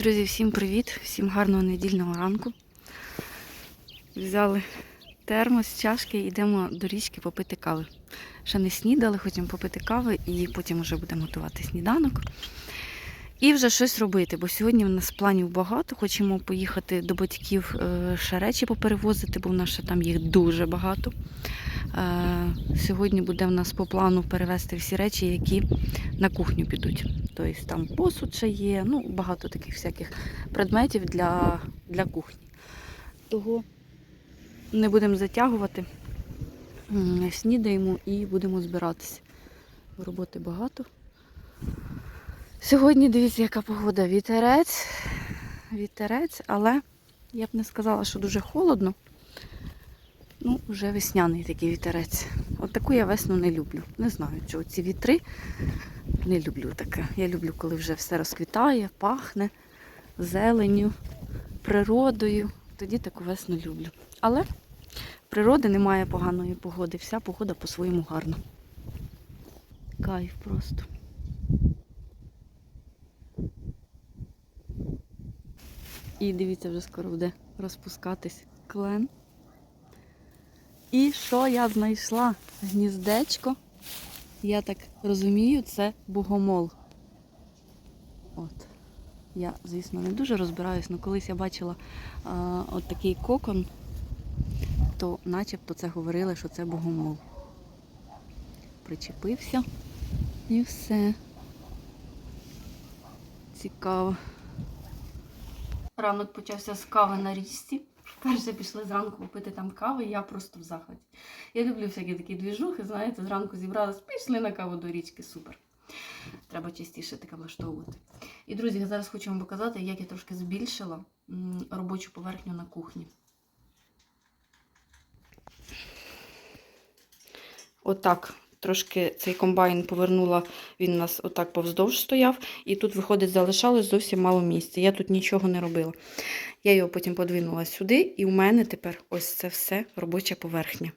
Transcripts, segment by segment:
Друзі, всім привіт, всім гарного недільного ранку. Взяли термос, чашки і йдемо до річки попити кави. Ще не снідали, хочемо попити кави і потім вже будемо готувати сніданок. І вже щось робити, бо сьогодні в нас планів багато. Хочемо поїхати до батьків е, ще речі поперевозити, бо в нас ще там їх дуже багато. Е, Сьогодні буде в нас по плану перевезти всі речі, які на кухню підуть. Тобто там посуд ще є, ну багато таких всяких предметів для, для кухні. Того не будемо затягувати, снідаємо і будемо збиратися. Роботи багато. Сьогодні дивіться, яка погода. Вітерець, вітерець, але я б не сказала, що дуже холодно. Ну, вже весняний такий вітерець. От таку я весну не люблю. Не знаю, чого ці вітри не люблю таке. Я люблю, коли вже все розквітає, пахне зеленню, природою. Тоді таку весну люблю. Але природи немає поганої погоди. Вся погода по-своєму гарна. Кайф просто. І дивіться, вже скоро буде розпускатись клен. І що я знайшла? Гніздечко. Я так розумію, це богомол. От. Я, звісно, не дуже розбираюсь, але колись я бачила а, от такий кокон, то начебто це говорили, що це богомол. Причепився і все. Цікаво. Ранок почався з кави на річці. Вперше пішли зранку попити там кави, я просто в захваті. Я люблю всякі такі двіжухи, знаєте, зранку зібрались, пішли на каву до річки, супер. Треба частіше таке влаштовувати. І, друзі, я зараз хочу вам показати, як я трошки збільшила робочу поверхню на кухні. Отак. Трошки цей комбайн повернула, він у нас отак повздовж стояв, і тут, виходить, залишалось зовсім мало місця. Я тут нічого не робила. Я його потім подвинула сюди, і у мене тепер ось це все робоча поверхня.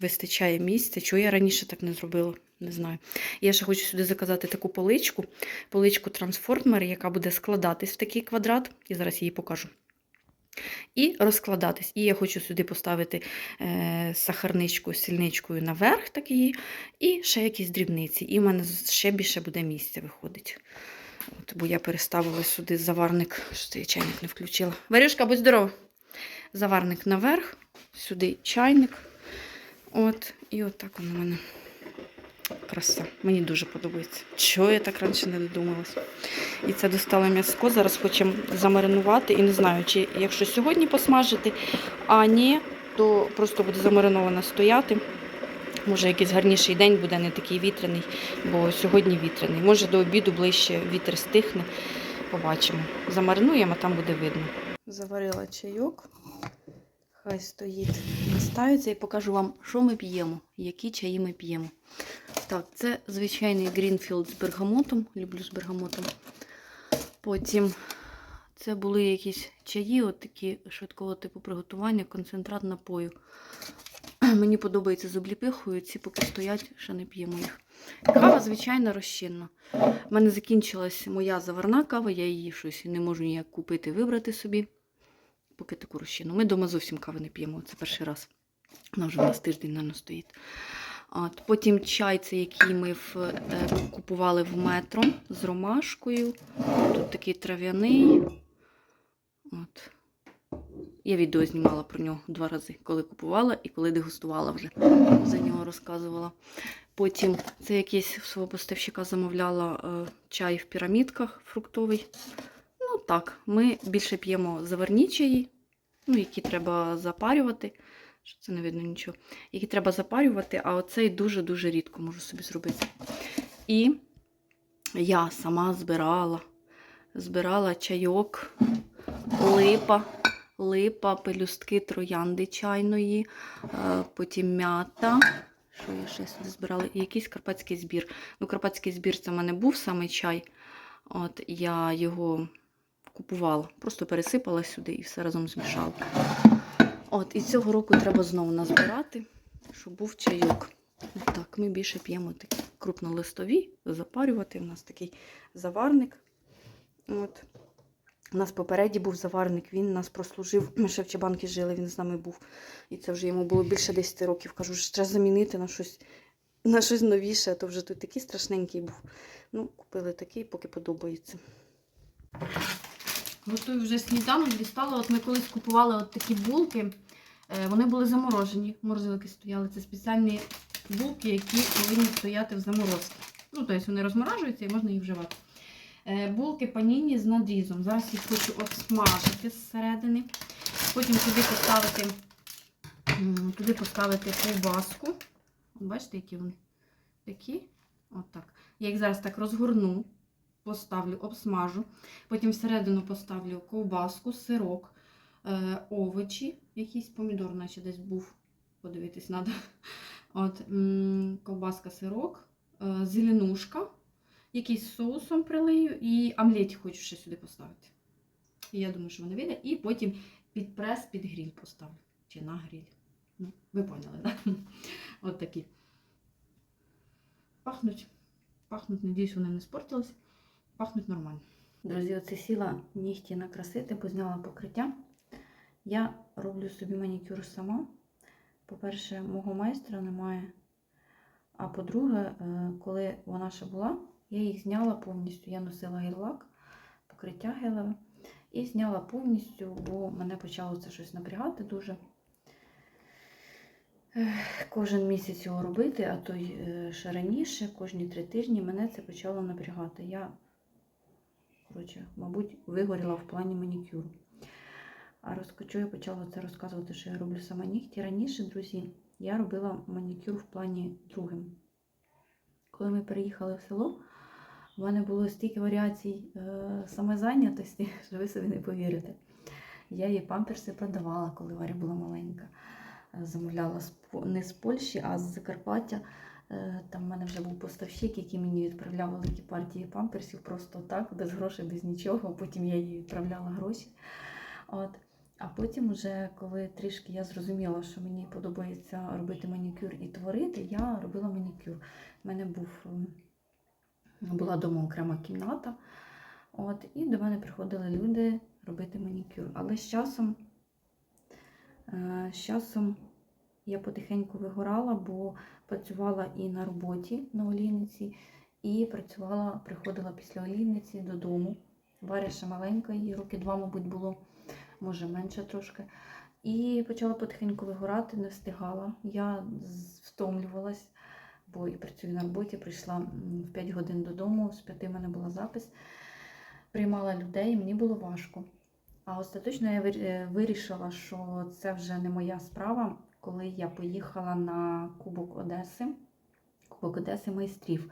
Вистачає місця. Чого я раніше так не зробила? Не знаю. Я ще хочу сюди заказати таку поличку, поличку трансформер, яка буде складатись в такий квадрат. Я зараз її покажу. І розкладатись. І я хочу сюди поставити е, сахарничку сільничкою наверх, так її, і ще якісь дрібниці. І в мене ще більше буде місця виходить. От, бо я переставила сюди заварник, що я чайник не включила. Варюшка, будь здорова. Заварник наверх, сюди чайник. От, і отак воно в мене. Краса. Мені дуже подобається. Чого я так раніше не додумалася? І це достало м'яско. Зараз хочемо замаринувати. І не знаю, чи якщо сьогодні посмажити, а ні, то просто буде замариновано стояти. Може, якийсь гарніший день буде, не такий вітряний, бо сьогодні вітряний. Може, до обіду ближче вітер стихне. Побачимо. Замаринуємо, а там буде видно. Заварила чайок. Хай стоїть, настаються і покажу вам, що ми п'ємо, які чаї ми п'ємо. Так, це звичайний Грінфілд з бергамотом. Люблю з бергамотом. Потім це були якісь чаї, от такі швидкого типу приготування, концентрат напою. Мені подобається з обліпихою, ці поки стоять, ще не п'ємо їх. Кава, звичайно, розчинна. У мене закінчилась моя заварна кава, я її щось не можу ніяк купити, вибрати собі. Поки таку розчинну. Ми вдома зовсім кави не п'ємо, це перший раз. Вона вже в нас тиждень, мабуть, стоїть. От, потім чай, це який ми в, е, купували в метро з ромашкою. Тут такий трав'яний. От. Я відео знімала про нього два рази, коли купувала і коли дегустувала вже. За нього розказувала. Потім це якийсь свого поставщика замовляла е, чай в пірамідках фруктовий. Так, ми більше п'ємо заварні чаї, ну, які треба запарювати. Що це не видно нічого. Які треба запарювати, а оцей дуже-дуже рідко можу собі зробити. І я сама збирала. Збирала чайок, липа, липа, пелюстки троянди чайної, е, потім м'ята. Що я ще сюди збирала? І якийсь карпатський збір. Ну, карпатський збір це в мене був саме чай. От я його купувала, просто пересипала сюди і все разом змішала. От, і цього року треба знову назбирати, щоб був чайок. Так, ми більше п'ємо такі крупнолистові, запарювати. У нас такий заварник. От. У нас попереді був заварник, він нас прослужив. Ми ще в Чебанки жили, він з нами був. І це вже йому було більше 10 років. Кажу, що треба замінити на щось, на щось новіше, а то вже тут такий страшненький був. Ну, купили такий, поки подобається. Готую вже сніданок, дістала. От ми колись купували от такі булки. Е, Вони були заморожені, морозилки стояли. Це спеціальні булки, які повинні стояти в заморозці. Ну, тобто вони розморажуються і можна їх вживати. Е, Булки паніні з надрізом. Зараз їх хочу обсмажити зсередини. Потім туди поставити, туди поставити ковбаску. Бачите, які вони? Такі. От. Я їх зараз так розгорну, поставлю, обсмажу. Потім всередину поставлю ковбаску, сирок, е, овочі, якийсь помідор, наче десь був. Подивитись треба. От, ковбаска, сирок, е, зеленушка, якийсь соусом прилию і омлеті хочу ще сюди поставити. Я думаю, що вони вийде. І потім під прес, під гріль поставлю. Чи на гріль. Ну, ви поняли, так? От такі. Пахнуть. Пахнуть, надіюсь, вони не спортились. Пахнуть нормально. Друзі, оце сіла нігті накрасити, позняла покриття. Я роблю собі манікюр сама. По-перше, мого майстра немає. А по-друге, е, коли вона ще була, я їх зняла повністю. Я носила гель-лак, покриття гелеве. І зняла повністю, бо мене почало це щось напрягати дуже. Кожен місяць його робити, а то е, ще раніше, кожні три тижні, мене це почало напрягати. Я, коротше, мабуть, вигоріла в плані манікюру. А розкочу я почала це розказувати, що я роблю сама нігті. Раніше, друзі, я робила манікюр в плані другим. Коли ми переїхали в село, в мене було стільки варіацій е, самозайнятості, що ви собі не повірите. Я їй памперси продавала, коли Варя була маленька. Замовляла не з Польщі, а з Закарпаття. Е, Там в мене вже був поставщик, який мені відправляв великі партії памперсів просто так, без грошей, без нічого. Потім я їй відправляла гроші. От. А потім, уже, коли трішки я зрозуміла, що мені подобається робити манікюр і творити, я робила манікюр. У мене був, була вдома окрема кімната. От, і до мене приходили люди робити манікюр. Але з часом, е, з часом я потихеньку вигорала, бо працювала і на роботі на олійниці, і працювала, приходила після олійниці додому. Варя ще маленька, їй роки два, мабуть, було, може менше трошки. І почала потихеньку вигорати, не встигала. Я втомлювалась, бо і працюю на роботі, прийшла в 5 годин додому, з 5 в мене була запис. Приймала людей, мені було важко. А остаточно я е, вирішила, що це вже не моя справа, коли я поїхала на Кубок Одеси, Кубок Одеси майстрів.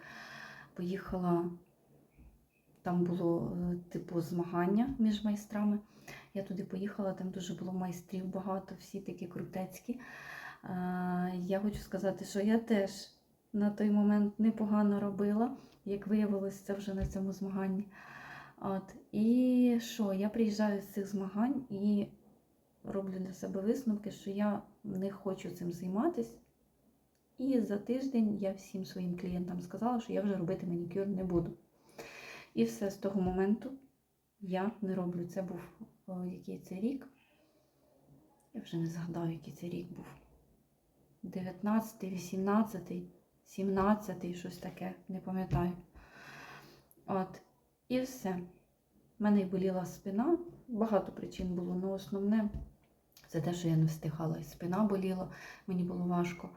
Поїхала, там було е, типу змагання між майстрами. Я туди поїхала, там дуже було майстрів багато, всі такі крутецькі. Е, Я хочу сказати, що я теж на той момент непогано робила. Як виявилось, це вже на цьому змаганні. От. І що, я приїжджаю з цих змагань і роблю для себе висновки, що я не хочу цим займатися. І за тиждень я всім своїм клієнтам сказала, що я вже робити манікюр не буду. І все з того моменту я не роблю. Це був о, який це рік. Я вже не згадаю, який це рік був. 19, 18, 17, щось таке, не пам'ятаю. От. І все. У мене боліла спина. Багато причин було, але основне це те, що я не встигала. І спина боліла, мені було важко.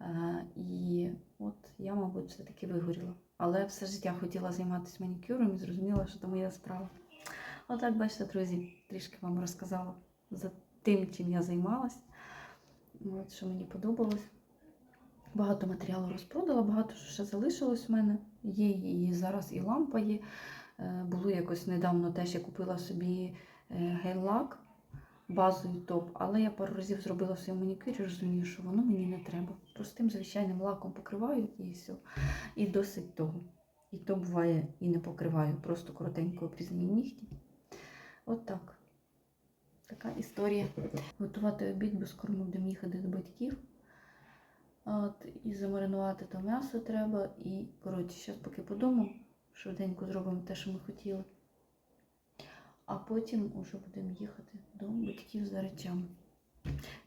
Е, І от я, мабуть, все-таки вигоріла. Але все життя хотіла займатися манікюром і зрозуміла, що це моя справа. Отак, бачите, друзі, трішки вам розказала за тим, чим я займалась. От, що мені подобалось. Багато матеріалу розпродала, багато що ще залишилось в мене. Є і зараз і лампа є. Е, Було якось недавно теж я купила собі е, гель-лак, базовий топ, але я пару разів зробила в своєму манікюрі, розумію, що воно мені не треба. Простим звичайним лаком покриваю і все. І досить того. І то буває і не покриваю, просто коротенько обрізані нігті. От так. Така історія. Готувати обід, бо скоро ми будемо їхати до батьків. От, і замаринувати то м'ясо треба. І, коротше, зараз поки по дому швиденько зробимо те, що ми хотіли. А потім уже будемо їхати до батьків за речами.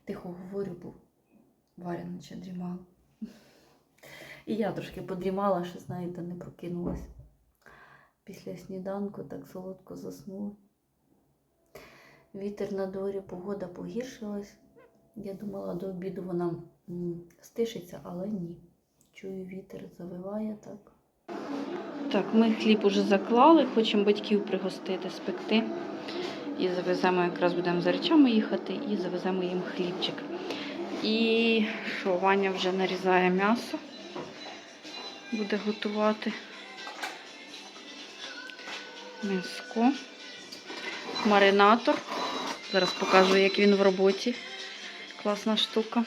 Тихо говорю, бо Варя наче дрімала. І я трошки подрімала, що, знаєте, не прокинулась. Після сніданку так солодко заснула. Вітер на дворі, погода погіршилась. Я думала, до обіду вона стишиться, але ні. Чую, вітер завиває так. Так, ми хліб уже заклали, хочемо батьків пригостити, спекти. І завеземо, якраз будемо за речами їхати, і завеземо їм хлібчик. І що, Ваня вже нарізає м'ясо, буде готувати. М'яско. Маринатор. Зараз покажу, як він в роботі. Класна штука.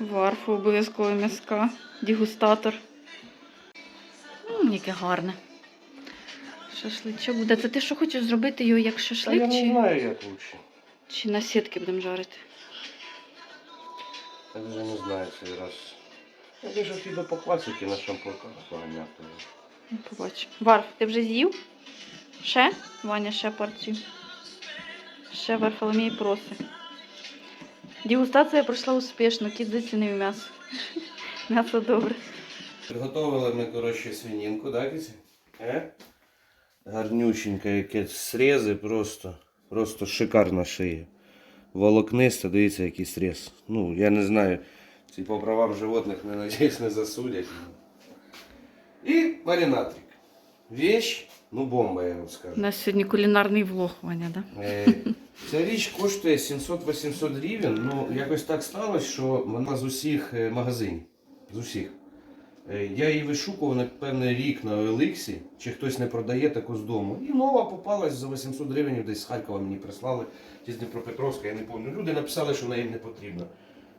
Варфу обов'язково м'яска. Дегустатор. М, яке гарне. Шашличок буде. Це ти що хочеш зробити його як шашлик? я не чи, знаю, як лучше. чи на сітки будемо жарити? Я вже не знаю цей раз. Я вижу піду по класиці на шампурках поганяти. Ну, Побачимо. Варф, ти вже з'їв? Ще? Ваня, ще партію. Ще Варфоломій просить. Дегустація пройшла успішно, кіт зацінив м'ясо. М'ясо добре. Приготували ми, коротше, свининку, так? Е? Гарнюченька, яке срізи просто, просто шикарна шия. Волокниста, дивіться, який сріз. Ну, я не знаю, ці по правам животних, не надіюсь, не засудять. І марінатрик. Вещь, ну бомба, я вам скажу. У нас сьогодні кулінарний влог, Ваня, да? Е, Ця річ коштує 700-800 гривень. Ну, якось так сталося, що вона з усіх е, магазинів. З усіх. Е, Я її вишукував, напевне, рік на OLX, чи хтось не продає таку з дому. І нова попалась за 800 гривень, десь з Харкова мені прислали, чи з Дніпропетровська, я не пам'ятаю. Люди написали, що вона їм не потрібна.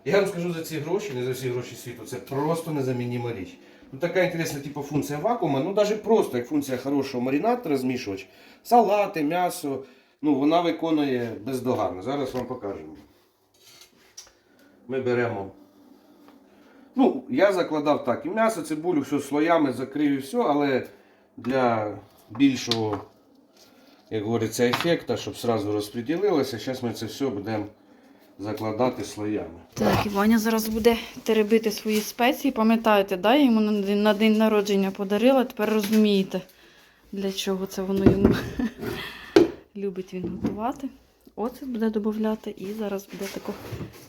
Я вам скажу за ці гроші, не за всі гроші світу, це просто незамінима річ. Ну, така інтересна типу, функція вакуума, ну навіть просто як функція хорошого маринатора, змішувач, салати, м'ясо, ну вона виконує бездоганно. Зараз вам покажемо. Ми беремо. Ну, я закладав так, і м'ясо, цибулю, все слоями закрив і все, але для більшого, як говориться, ефекту, щоб одразу розподілилося, зараз ми це все будемо закладати слоями. Так, і Ваня зараз буде теребити свої спеції. Пам'ятаєте, да? я йому на день, на день народження подарила, тепер розумієте, для чого це воно йому любить він готувати. Оцет буде додати і зараз буде тако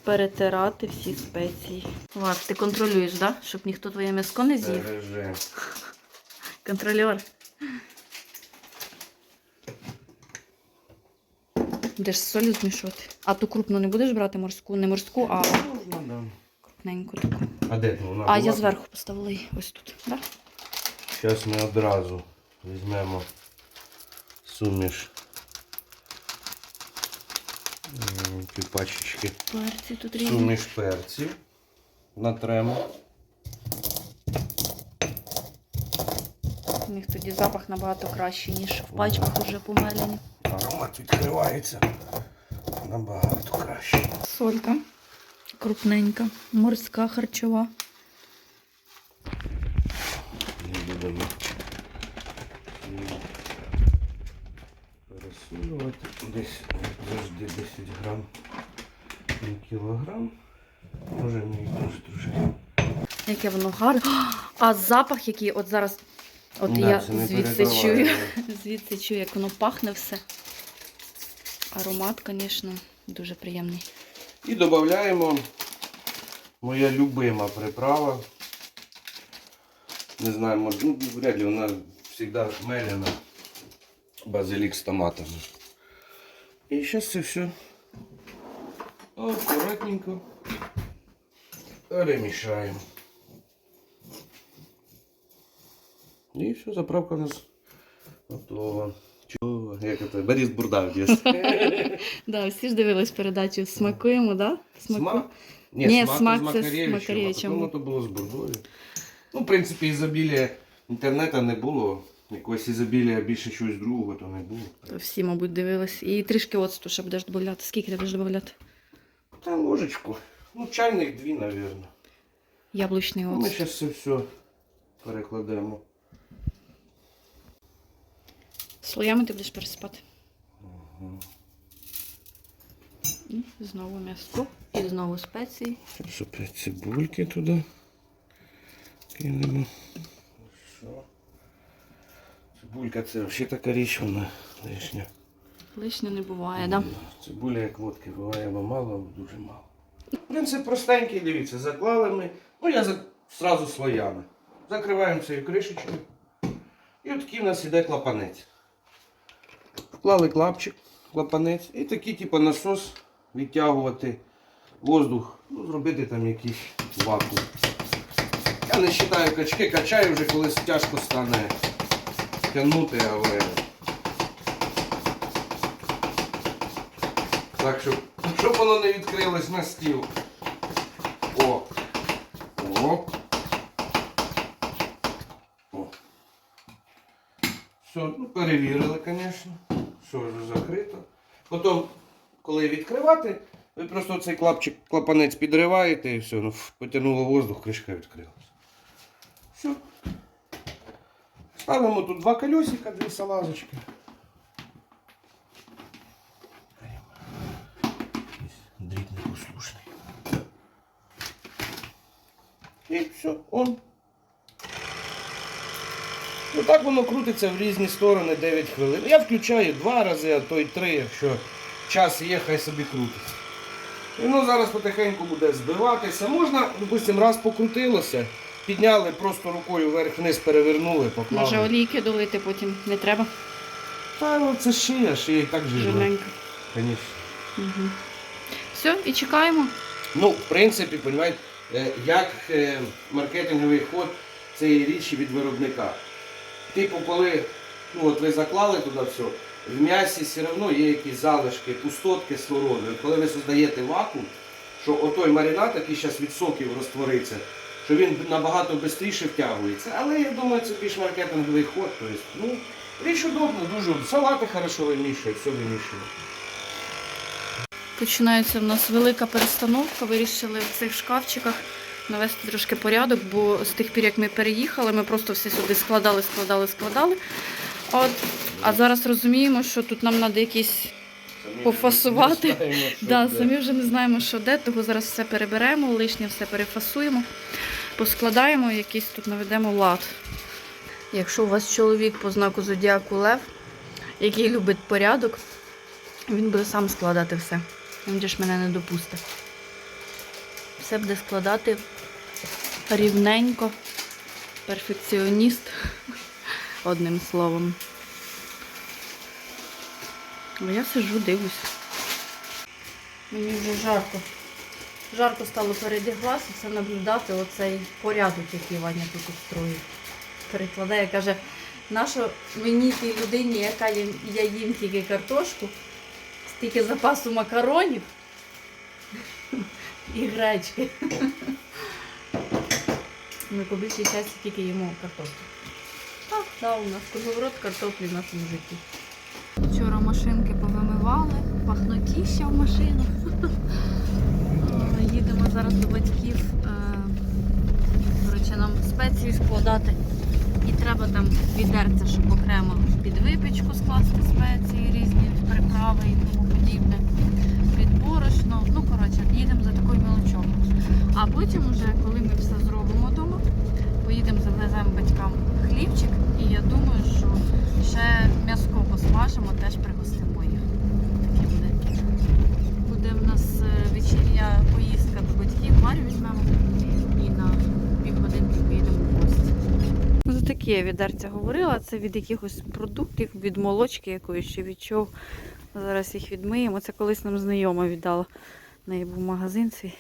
перетирати всі спеції. Вар, ти контролюєш, да? щоб ніхто твоє м'яско не з'їв. Контролер. Будеш солі змішувати. А ту крупну не будеш брати морську, не морську, а Можна, да. крупненьку таку. А де вона? А була? я зверху поставила її ось тут. Да? Зараз ми одразу візьмемо суміш м, півпачечки. Перці тут різні. Суміш перців. Натремо. У них тоді запах набагато кращий, ніж в пачках уже помелені. Аромат відкривається набагато краще. Солька крупненька, морська харчова. Не пересилювати. Десь завжди 10 грам на кілограм. Може мені теж трошки. Яке воно гарне. А запах, який от зараз. От Да, я звідси чую. Звідси чую, як воно пахне все. Аромат, звісно, дуже приємний. І додаємо моя любима приправа. Не знаю, може, ну, вряд ли вона завжди мелена. Базилік з томатами. І зараз це все акуратненько перемішаємо. І все, заправка у нас готова. Чого? Як це? Борис Бурдав є. Да, всі ж дивились передачу. Смакуємо, да? Смак? Ні, смак це з Макаревичем, потім то було з бурдою. Ну, в принципі, ізобілія інтернету не було. Якогось ізобілія більше чогось другого, то не було. Всі, мабуть, дивились. І трішки оцту ще будеш додати. Скільки ти будеш додати? Та ложечку. Ну, чайних дві, мабуть. Яблучний Ну, Ми зараз це все перекладемо. Слоями ти будеш пересипати. Ага. І знову м'ясо, і знову спеції. Зараз опять цибульки туди. Кинемо. Що? Цибулька це взагалі така річ, вона лишня. Лишнє не буває, да? Цибуля як водки буває або мало, або дуже мало. Принцип простенький, дивіться, заклали ми. Ну я за... зразу слоями. Закриваємо цією кришечкою. І от такий в нас іде клапанець. Вклали клапчик, клапанець і такий, типу, насос відтягувати воздух, ну, зробити там якийсь вакуум. Я не вважаю качки, качаю вже колись тяжко стане тягнути, але. Так, щоб, щоб воно не відкрилось на стіл. О. О. О. Все, ну перевірили, звісно. Все вже закрито. Потім, коли відкривати, ви просто цей клапчик, клапанець підриваєте і все, ну, потягнуло воздух, кришка відкрилась. Все. Ставимо тут два колесика, дві салазочки. Дріт непослушний. І все, он. Ну так воно крутиться в різні сторони 9 хвилин. Я включаю два рази, а то й три, якщо час є, хай собі крутиться. І воно зараз потихеньку буде збиватися. Можна, допустимо, раз покрутилося, підняли просто рукою вверх-вниз, перевернули, поклали. Може олійки долити потім не треба. Та ну, це шия, шия і так жирна. Звісно. Угу. Все, і чекаємо. Ну, в принципі, понімаєте, е, як е, маркетинговий ход цієї річі від виробника. Типу, коли ну, от ви заклали туди все, в м'ясі все одно є якісь залишки, пустотки кислороду. І коли ви создаєте вакуум, що отой маринад, який зараз від соків розтвориться, що він набагато швидше втягується. Але я думаю, це більш маркетинговий ход. Тобто, ну, річ удобна, дуже. Салати хорошо вимішує, все вимішує. Починається в нас велика перестановка. Вирішили в цих шкафчиках навести трошки порядок, бо з тих пір, як ми переїхали, ми просто все сюди складали, складали, складали. От. А зараз розуміємо, що тут нам треба якісь Самі Пофасувати. знаємо, Да, самі вже не знаємо, що де, того зараз все переберемо, лишнє все перефасуємо, поскладаємо, якийсь тут наведемо лад. Якщо у вас чоловік по знаку зодіаку Лев, який любить порядок, він буде сам складати все. Він же ж мене не допустить. Все буде складати рівненько, перфекціоніст, одним словом. Я сижу, дивлюсь. Мені вже жарко. Жарко стало передягла, і це наблюдати оцей порядок, який Ваня тут устроїв. Перекладає, каже, нащо мені тій людині, яка їм, я їм тільки картошку, стільки запасу макаронів і гречки. Ми по більшій часті тільки їмо картоплю. Так, да, у нас круговорот картоплі в нашому житті. Вчора машинки повимивали, пахнутіща в машинах. Зараз до батьків. е, нам спеції складати. І треба там відерце, щоб окремо під випічку скласти спеції, різні приправи і тому подібне. Під борошно. Ну, коротше, їдемо за такою мелочом. А потім, уже, коли ми все зробимо вдома, поїдемо завеземо батькам хлібчик. І я думаю, що ще м'яско посмажимо, теж пригостимо їх. Таке буде. Буде в нас е, вечірня до Марю візьмемо і на півгодинки поїдемо в гості. За такі я відерця говорила, це від якихось продуктів, від молочки якоїсь чи від чого. Зараз їх відмиємо. Це колись нам знайома віддала. В неї був магазин свій.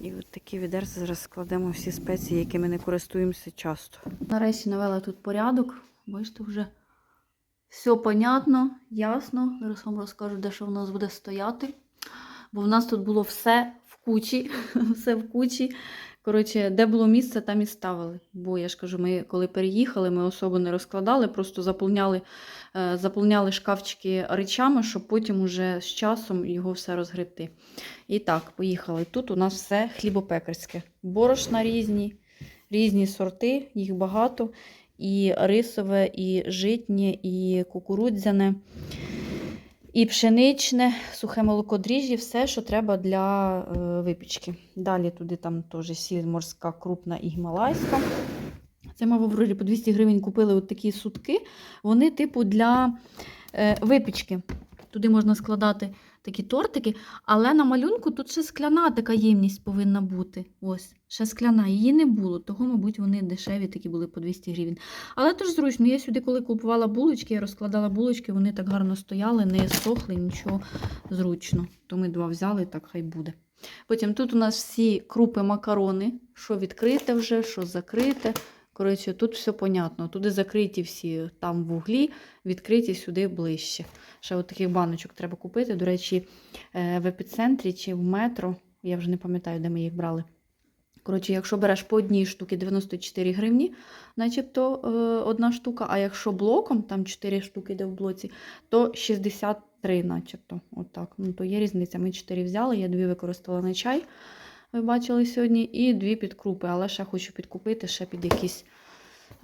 І от такі відерці зараз складемо всі спеції, якими не користуємося часто. Нарешті навела тут порядок. Бачите, вже все понятно, ясно. Зараз вам розкажу, де що в нас буде стояти. Бо в нас тут було все кучі. все в кучі. Коротше, де було місце, там і ставили. Бо я ж кажу, ми коли переїхали, ми особо не розкладали, просто заповняли, е, заповняли шкафчики речами, щоб потім уже з часом його все розгребти. І так, поїхали. Тут у нас все хлібопекарське. Борошна різні, різні сорти, їх багато. І рисове, і житнє, і кукурудзяне. І пшеничне, сухе молоко дріжджі, все, що треба для е, випічки. Далі туди там теж сіль морська, крупна і гімалайська. Це ми в Аврорі по 200 гривень купили от такі сутки. Вони, типу, для е, випічки. Туди можна складати такі тортики, але на малюнку тут ще скляна така ємність повинна бути. Ось, ще скляна. Її не було, того, мабуть, вони дешеві такі були по 200 гривень. Але теж зручно. Я сюди, коли купувала булочки, я розкладала булочки, вони так гарно стояли, не сохли, нічого зручно. То ми два взяли, так хай буде. Потім тут у нас всі крупи макарони, що відкрите вже, що закрите. Коротше, тут все понятно. Туди закриті всі там в углі, відкриті сюди ближче. Ще от таких баночок треба купити. До речі, е, в епіцентрі чи в метро, я вже не пам'ятаю, де ми їх брали. Коротше, якщо береш по одній штуці 94 гривні, начебто е, одна штука, а якщо блоком, там 4 штуки йде в блоці, то 63 начебто. Отак. Ну, то є різниця. Ми 4 взяли, я дві використала на чай, ви бачили сьогодні, і дві під крупи, але ще хочу підкупити ще під якісь,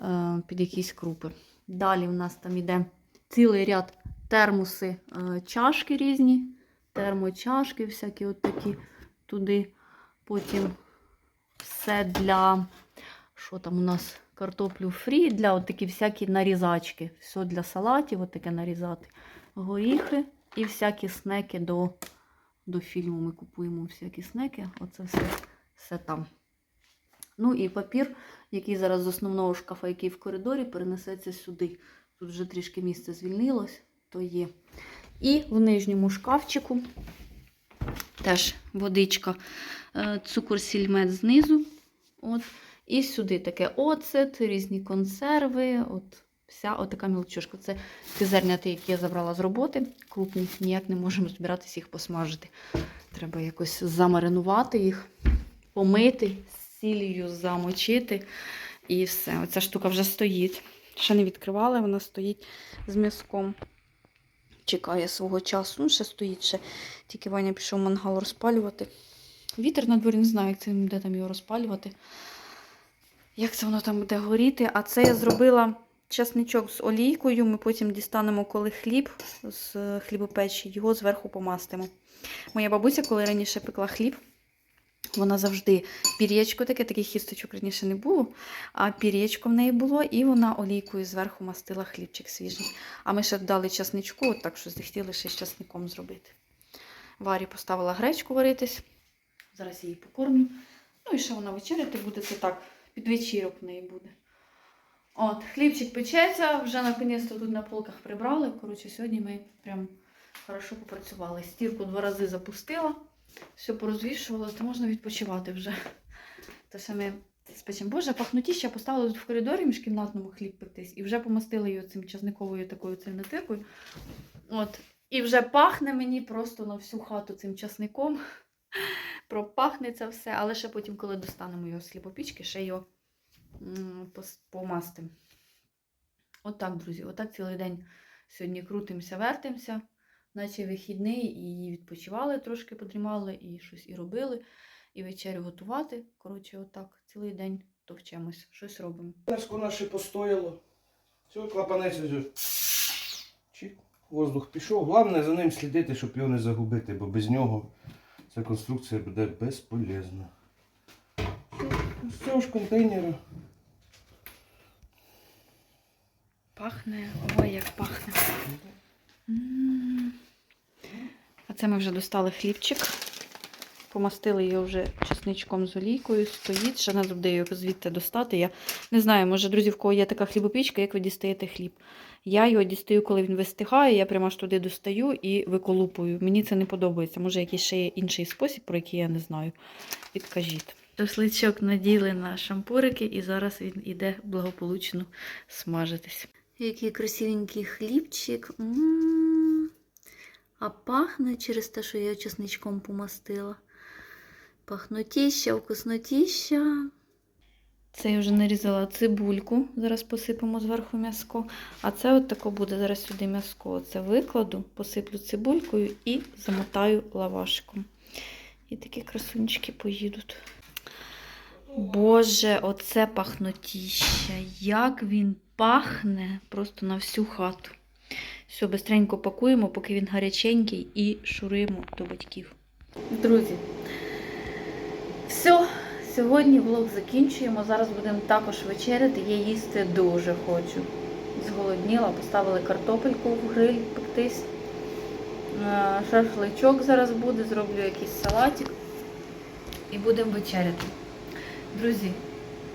е, під якісь крупи. Далі в нас там йде цілий ряд термоси, е, чашки різні, термочашки, всякі от такі туди. Потім все для, що там у нас, картоплю фрі, для от такі всякі нарізачки. Все для салатів, от таке нарізати. Горіхи і всякі снеки до, до фільму. Ми купуємо всякі снеки. Оце все, все там. Ну і папір, який зараз з основного шкафа, який в коридорі, перенесеться сюди. Тут вже трішки місце звільнилось, то є. І в нижньому шкафчику теж водичка, е, цукор сіль мед знизу. От. І сюди таке оцет, різні консерви. От вся отака мілчушка. Це ті зерняти, які я забрала з роботи. Крупні, ніяк не можемо збиратися їх посмажити. Треба якось замаринувати їх, помити, з сіллю замочити. І все. Оця штука вже стоїть. Ще не відкривала, вона стоїть з м'язком. Чекає свого часу. Ну, ще стоїть ще. Тільки Ваня пішов мангал розпалювати. Вітер на дворі не знаю, як це де там його розпалювати. Як це воно там буде горіти? А це я зробила часничок з олійкою. Ми потім дістанемо, коли хліб з е, хлібопечі, його зверху помастимо. Моя бабуся, коли раніше пекла хліб, вона завжди пір'ячко таке, таких хісточок раніше не було, а пір'ячко в неї було, і вона олійкою зверху мастила хлібчик свіжий. А ми ще додали часничку, так що захотіли ще з часником зробити. Варі поставила гречку варитись. Зараз її покормлю. Ну і ще вона вечеряти буде, це так, під вечірок в неї буде. От, хлібчик печеться, вже наконець-то тут на полках прибрали. Коротше, сьогодні ми прям хорошо попрацювали. Стірку два рази запустила, все порозвішувала, то можна відпочивати вже. То все ми. Боже, пахнутіще поставила тут в коридорі міжкімнатному хліб пектись і вже помастила її цим часниковою такою цельнотикою. От. І вже пахне мені просто на всю хату цим часником. Пропахне це все, але ще потім, коли достанемо його з хлібопічки, ще його помастимо. Отак, друзі, отак цілий день сьогодні крутимося, вертимося, наче вихідний, і відпочивали трошки, подрімали, і щось і робили, і вечерю готувати. Коротше, отак, цілий день товчемось, щось робимо. Неско наше постояло. Все, клапанець. Чик, воздух пішов. Головне за ним слідити, щоб його не загубити, бо без нього ця конструкція буде безполезна. Все, ж контейнера. Пахне, ой, як пахне. М. А це ми вже достали хлібчик. Помастили його вже чесничком з олійкою, стоїть. Ще треба буде його звідти достати. Я не знаю, може, друзі, в кого є така хлібопічка, як ви дістаєте хліб. Я його дістаю, коли він вистигає, я прямо аж туди достаю і виколупую. Мені це не подобається. Може, якийсь ще є інший спосіб, про який я не знаю. Підкажіть. Шашличок наділи на шампурики, і зараз він іде благополучно смажитись. Який красивенький хлібчик. А пахне через те, що я чесничком помастила. Пахнотіща, вкуснотіща. Це я вже нарізала цибульку. Зараз посипемо зверху м'яско. А це от тако буде зараз сюди м'яско. Це викладу, посиплю цибулькою і замотаю лавашиком. І такі красунчики поїдуть. Боже, оце пахнотіща. Як він пахне просто на всю хату. Все, бистренько пакуємо, поки він гаряченький, і шуруємо до батьків. Друзі, все, сьогодні влог закінчуємо. Зараз будемо також вечеряти. Я їсти дуже хочу. Зголодніла, поставили картопельку в гриль пектись. Е, Шашличок зараз буде, зроблю якийсь салатик і будемо вечеряти. Друзі,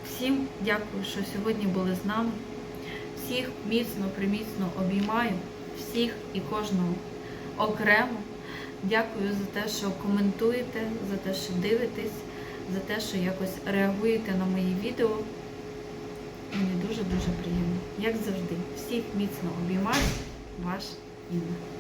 всім дякую, що сьогодні були з нами. Всіх міцно, приміцно обіймаю, всіх і кожного окремо. Дякую за те, що коментуєте, за те, що дивитесь, за те, що якось реагуєте на мої відео. Мені дуже-дуже приємно. Як завжди, всіх міцно обіймаю, ваш Інна.